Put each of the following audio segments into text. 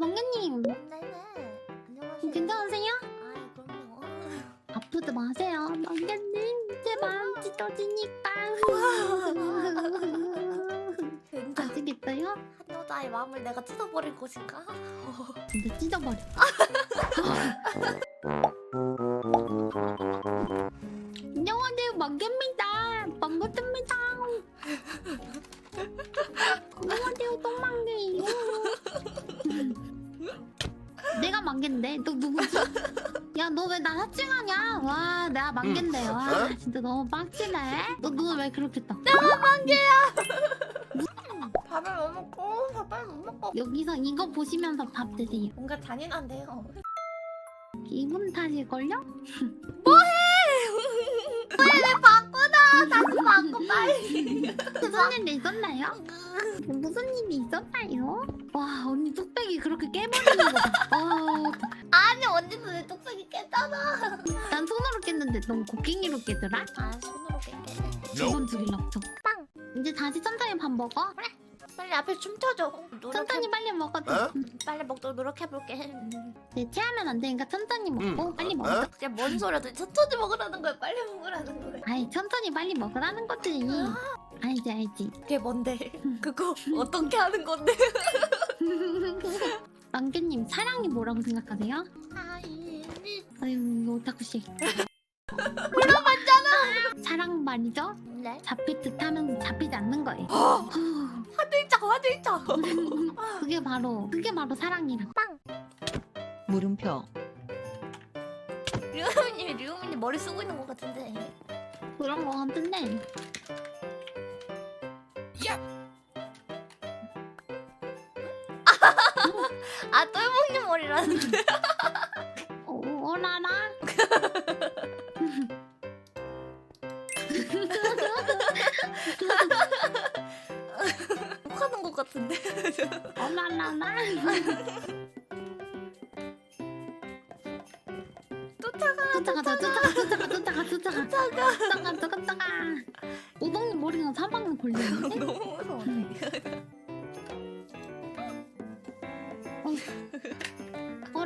망개님 네네. 안녕하세요. 괜찮으세요? 아이 그럼요. 아프지 마세요. 망개님 제발 찢어지니까. 진짜 아시겠어요? 한 여자의 마음을 내가 찢어버릴 것인가? 진짜 찢어버려. 진짜 너무 빡치네. 너 눈을 왜 그렇게 떠? 밥을 못 먹고 밥을 못 먹고. 여기서 이거 보시면서 밥 드세요. 뭔가 잔인한데요. 기분 탓일걸요? 왜 바꾸나? 다시 바꿔 빨리. 무슨 일 있었나요? 무슨 일이 있었나요? 와 언니 뚝배기 그렇게 깨버리는 거다. 어, 언니도 내 뚝배기 깼잖아. 난 손으로 깼는데 넌 곡괭이로 깨더라? 아 손으로 깰게. 두번 죽일라 저. 빵. 이제 다시 천천히 밥 먹어. 빨리 앞에 춤춰줘. 노력해. 천천히 빨리 먹어. 어? 빨리 먹도록 노력해볼게. 네, 체하면 안 되니까 천천히 먹고 응. 빨리 먹어. 어? 그게 뭔 소리야? 천천히 먹으라는 거야? 빨리 먹으라는 거야? 아이 천천히 빨리 먹으라는 거지. 알지 알지. 그게 뭔데? 그거 어떻게 하는 건데? 망개님 사랑이 뭐라고 생각하세요? 아이 아유 이거 오타쿠 씨. 물어봤잖아. 사랑 말이죠. 네? 잡힐 듯 하면서 잡히지 않는 거예요. 화들짝 화들짝. 그게 바로 그게 바로 사랑이라. 물음표 류우민님이 류우민님 머리 쓰고 있는 것 같은데. 그런 거 같은데. 어, 어라라. 욕하는 것 같은데. 어라라라. 쫓아가. 쫓아가자 쫓아가 쫓아가 쫓아가 쫓아가 쫓아가 쫓아가 쫓아가. 오동님 머리가 사방으로 걸리는데? 너무 무서운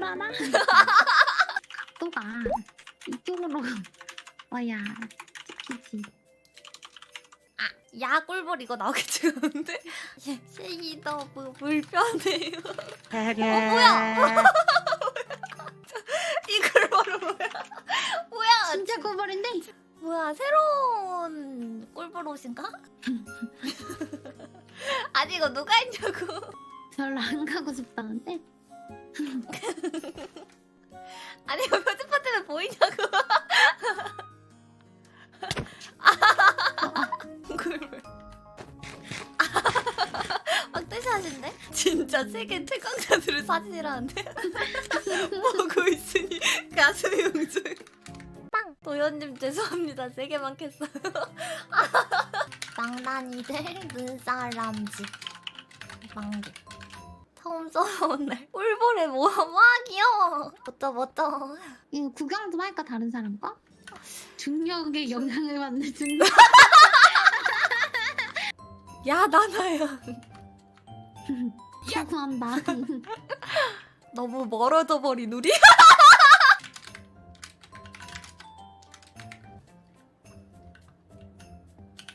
데. 어라라. 또가 이쪽으로 와야 그치. 야 꿀벌 이거 나오겠지 근데? 쉐이더브 불편해요. 어 뭐야? 이 꿀벌은 뭐야? 뭐야? 진짜 꼬벌인데? 뭐야 새로운 꿀벌 옷인가? 아니 이거 누가 했냐고 별로 안 가고 싶다는데? 아니 이거 편집할 때문에 보이냐고 꿀벌 막대샷인데? 진짜 세계 최강자들의 사진이라는데? 보고 있으니 가슴이 웅증 빵! 도현님 죄송합니다 세 개만 캤어요 장난이 될 눈사람 집 망개 써본 날 꿀벌에 뭐야 와 귀여워. 멋져 멋져. 이거 구경 좀 할까 다른 사람 거? 중력에 영향을 받는 중력. 야 나나야. 사구한다. 너무 멀어져 버린 우리.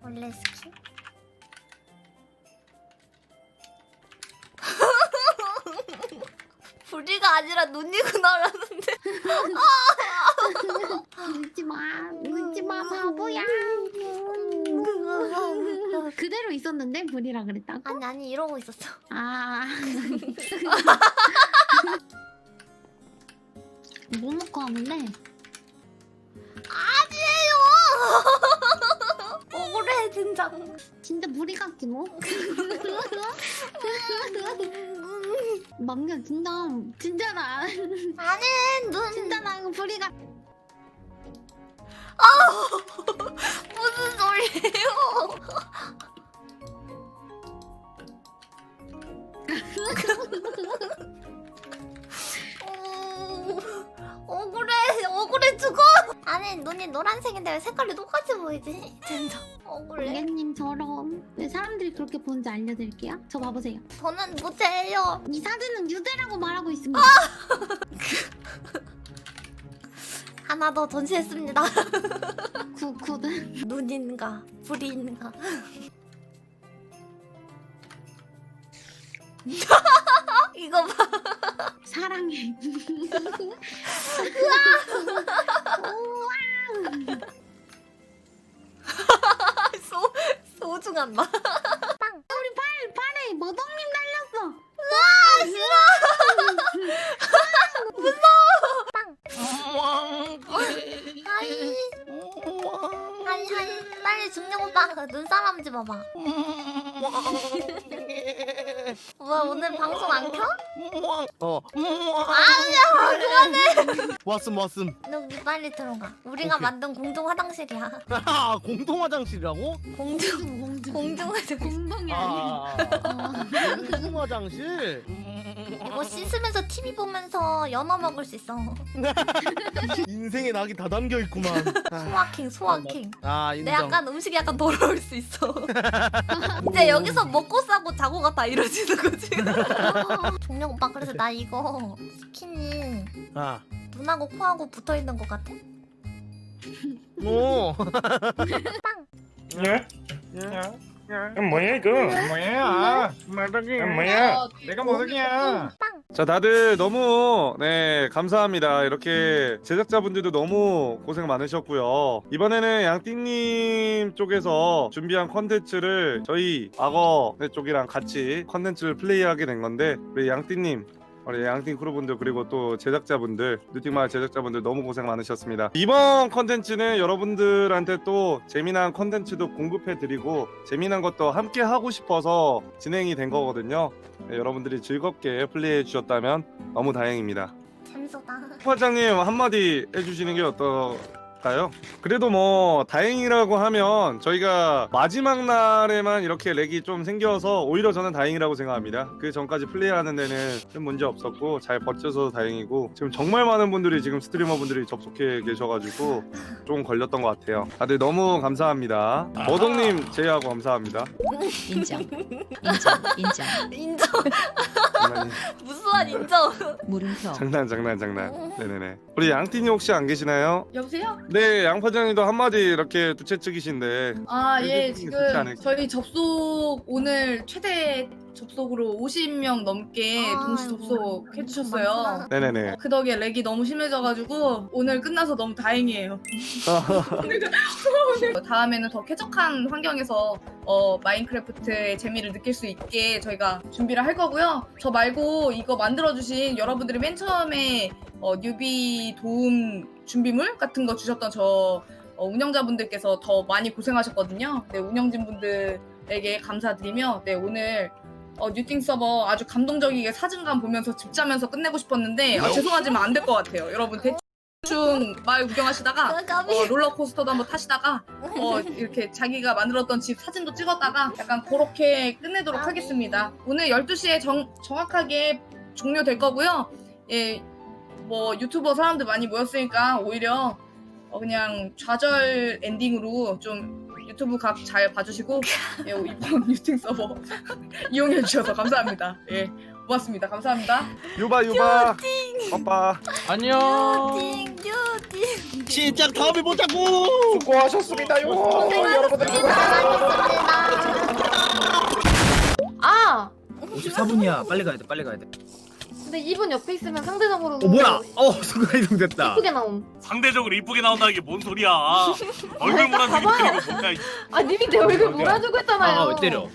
원래 스킨? 아니라 눈이구나라는데. 울지 마 울지 마 바보야. 그대로 있었는데 불이라 그랬다고? 아니 아니 이러고 있었어. 아. 뭐 먹고 하는데? 아니에요! 억울해 진장 진짜 무리 같지 뭐? 망개 진짜 진짜다. 아니 눈. 진짜다. 이거 불이 같 무슨 소리예요 아니 눈이 노란색인데 왜 색깔이 똑같이 보이지 진짜 억울해 망개님처럼 왜 사람들이 그렇게 보는지 알려드릴게요 저 봐보세요 저는 못해요 이 사진은 아니라고 말하고 있습니다. 하나 더 전시했습니다. 구 구. 눈인가 불인가. 이거 봐. 사랑해. 소중한 맛. 우리 팔 팔에 머덕님 달렸어. 하이. 하이 하이. 빨리 중령 오빠 그 눈사람 집 와봐. 뭐야 오늘 방송 안 켜? 어. 아니야 그만해. 왔음 왔음. 여기 빨리 들어가. 우리가 오케이. 만든 공중 화장실이야. 아 공동 화장실이라고? 공중 공중 공중 화장실. 공동이 아니야. 아. 공동 화장실. 이거 씻으면서 TV 보면서 연어 먹을 수 있어. 인생의 낙이 다 담겨 있구만. 아, 소화킹 소화킹. 아내 인정. 약간 음식이 약간 더러울 수 있어. 이제 여기서 먹고 싸고 자고 가 다 이루어지는 거지. 종력 오빠 그래서 나 이거 스킨이 아. 눈하고 코하고 붙어 있는 것 같아. 오. 예? 야, 뭐야 이거? 뭐야? 마덕이 야, 뭐야? 내가 마덕이야. 자 다들 너무 네 감사합니다 이렇게 제작자분들도 너무 고생 많으셨고요 이번에는 양띵님 쪽에서 준비한 컨텐츠를 저희 악어 네 쪽이랑 같이 컨텐츠를 플레이하게 된 건데 우리 양띵님 우리 양띵 크루분들 그리고 또 제작자분들 뉴팅마을 제작자분들 너무 고생 많으셨습니다 이번 컨텐츠는 여러분들한테 또 재미난 컨텐츠도 공급해드리고 재미난 것도 함께 하고 싶어서 진행이 된 거거든요 네, 여러분들이 즐겁게 플레이해 주셨다면 너무 다행입니다. 재밌었다. 부과장님 한마디 해주시는 게 어 떨까요? 그래도 뭐 다행이라고 하면 저희가 마지막 날에만 이렇게 렉이 좀 생겨서 오히려 저는 다행이라고 생각합니다. 그 전까지 플레이하는 데는 큰 문제 없었고 잘 버텨서 다행이고 지금 정말 많은 분들이 지금 스트리머 분들이 접속해 계셔가지고 좀 걸렸던 것 같아요. 다들 너무 감사합니다. 머덕님 제외하고 감사합니다. 인정. 인정. 인정. 인정. 무수한 인정. 물음표. 장난 장난 장난. 네네네. 우리 양띵이 혹시 안 계시나요? 여보세요? 네, 양파장님도 한마디 이렇게 두채측이신데 아, 예, 지금? 저희 접속 오늘 최대 접속으로 50명 넘게 동시 아이고, 접속 해 주셨어요. 많구나. 네네네. 그 덕에 렉이 너무 심해져가지고 오늘 끝나서 너무 다행이에요. 다음에는 더 쾌적한 환경에서 어, 마인크래프트의 재미를 느낄 수 있게 저희가 준비를 할 거고요. 저 말고 이거 만들어주신 여러분들이 맨 처음에 어, 뉴비 도움 준비물 같은 거 주셨던 저 어, 운영자분들께서 더 많이 고생하셨거든요. 네, 운영진분들에게 감사드리며 네, 오늘 어, 뉴팅 서버 아주 감동적이게 사진관 보면서 집 자면서 끝내고 싶었는데 아, 죄송하지만 안 될 것 같아요. 여러분 대충 마을 구경하시다가 까비. 어, 롤러코스터도 한번 타시다가 어, 이렇게 자기가 만들었던 집 사진도 찍었다가 약간 그렇게 끝내도록 아니. 하겠습니다. 오늘 12시에 정, 정확하게 종료될 거고요. 예, 뭐 유튜버 사람들 많이 모였으니까 오히려 어, 그냥 좌절 엔딩으로 좀 유튜브 각 잘 봐주시고 예, 이번 유팅 서버 이용해 주셔서 감사합니다. 예, 고맙습니다. 감사합니다. 유바 유바. 오빠. 안녕. 뉴팅 뉴팅. 시작 다음에 보자고. 수고하셨습니다요. 여러분들 아! 54분이야. 빨리 가야 돼. 빨리 가야 돼. 근데 이분 옆에 있으면 상대적으로 어 뭐야? 어 순간 이동됐다. 예쁘게 나옴. 상대적으로 이쁘게 나온다는 게뭔 소리야? 얼굴 몰아주기 뭔가 아 님이 내 얼굴. 몰아주고 했잖아요. 아왜 때려?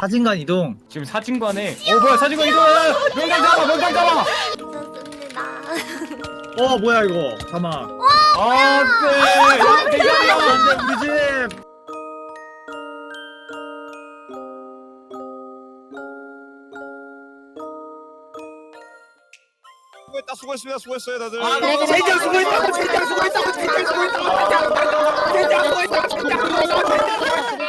사진관 이동. 지금 사진관에 어 뭐야 사진관 이거 명장 잡아 명장 잡아. 좋습니다. 어 뭐야 이거? 잠만. 안돼. 야 대장이야. 우리 집. 수고했다 수고했습니다 수고했어요 다들. 아, 그래, 그래. 젠장 수고했다고 젠장 수고했다고 젠장 수고했다고 젠장 수고했다고 젠장 수고했다고 젠장 수고했다고